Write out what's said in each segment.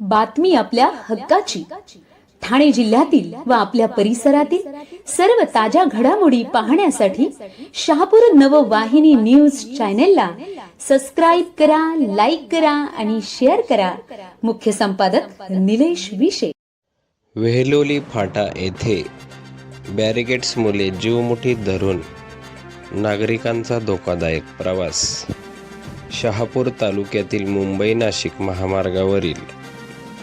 बातमी आपल्या हक्काची. ठाणे जिल्ह्यातील व आपल्या परिसरातील सर्व ताज्या घडामोडी पाहण्यासाठी शहापूर नववाहिनी न्यूज चॅनेलला सबस्क्राईब करा लाईक करा आणि शेअर करा. मुख्य संपादक निलेश विशे. वेहलोली फाटा येथे बॅरिगेट्स मुले जीव धरून नागरिकांचा धोकादायक प्रवास. शहापूर तालुक्यातील मुंबई नाशिक महामार्गावरील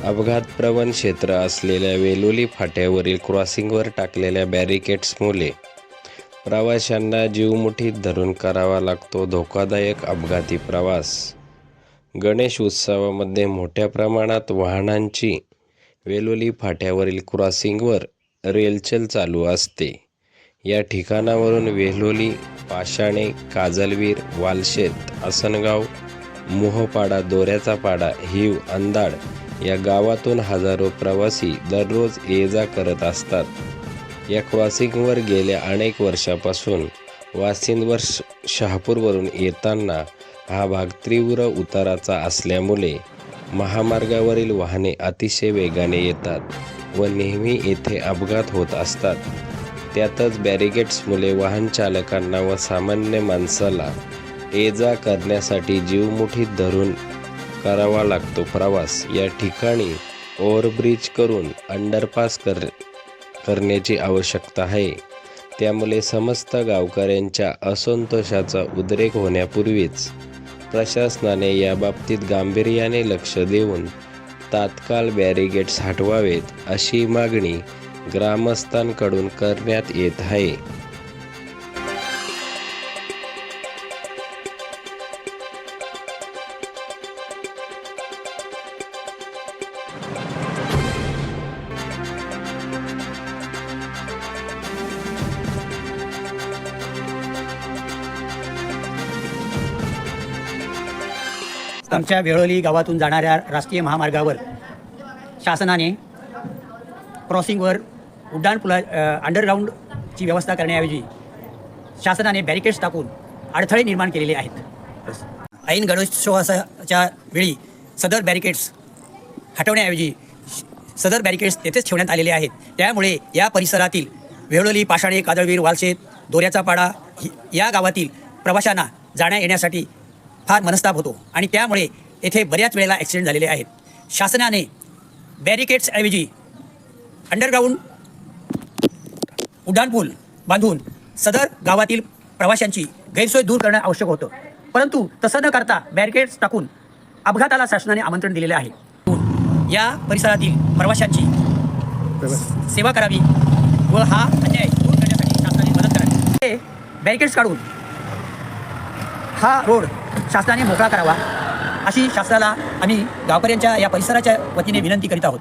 अपघातप्रवण क्षेत्र असलेल्या वेलोली फाट्यावरील क्रॉसिंगवर टाकलेल्या बॅरिकेड्स मुले. प्रवाशांना जीवमुठीत धरून करावा लागतो धोकादायक अपघाती प्रवास. गणेश उत्सवामध्ये मोठ्या प्रमाणात वाहनांची वेलोली फाट्यावरील क्रॉसिंगवर रेलचल चालू असते. या ठिकाणावरून वेलोली पाषाणे काजलवीर वालशेत आसनगाव मोहपाडा दोऱ्याचा पाडा हिव अंदाड या गावातून हजारो प्रवासी दररोज ये जा करत असतात. या क्रॉसिंगवर गेल्या अनेक वर्षापासून वासिंदवर श- शहापूरवरून येताना हा भाग तीव्र उताराचा असल्यामुळे महामार्गावरील वाहने अतिशय वेगाने येतात व नेहमी येथे अपघात होत असतात. त्यातच बॅरिगेट्समुळे वाहन चालकांना व सामान्य माणसाला ये जा करण्यासाठी जीव मुठीत धरून करावा लागतो प्रवास. या ठिकाणी ओव्हरब्रिज करून अंडरपास कर करण्याची आवश्यकता आहे. त्यामुळे समस्त गावकऱ्यांच्या असंतोषाचा उद्रेक होण्यापूर्वीच प्रशासनाने याबाबतीत गांभीर्याने लक्ष देऊन तात्काळ बॅरिगेट्स हटवावेत अशी मागणी ग्रामस्थांकडून करण्यात येत आहे. आमच्या वेळोली गावातून जाणाऱ्या राष्ट्रीय महामार्गावर शासनाने क्रॉसिंगवर उड्डाणपुला पुला अंडरग्राऊंडची व्यवस्था करण्याऐवजी शासनाने बॅरिकेड्स टाकून अडथळे निर्माण केलेले आहेत. ऐन गणेशोत्सवाच्या वेळी सदर बॅरिकेड्स हटवण्याऐवजी सदर बॅरिकेड्स तेथेच ठेवण्यात आलेले आहेत. त्यामुळे या परिसरातील वेळोली पाषाणे कादळवीर वालशेत दोऱ्याचा पाडा या गावातील प्रवाशांना जाण्या येण्यासाठी फार मनस्ताप होतो. आणि त्यामुळे येथे बऱ्याच वेळेला ॲक्सिडेंट झालेले आहेत. शासनाने बॅरिकेड्सऐवजी अंडरग्राऊंड उड्डाणपूल बांधून सदर गावातील प्रवाशांची गैरसोय दूर करणं आवश्यक होतं. परंतु तसं न करता बॅरिकेड्स टाकून अपघाताला शासनाने आमंत्रण दिलेले आहे. या परिसरातील प्रवाशांची सेवा करावी व हा अन्याय दूर करण्यासाठी शासनाने मदत करावी. हे बॅरिकेड्स काढून हा रोड शासनाने मोकळा करावा. अशी शासनाला आम्ही गावकऱ्यांच्या या परिसराच्या वतीने विनंती करीत आहोत.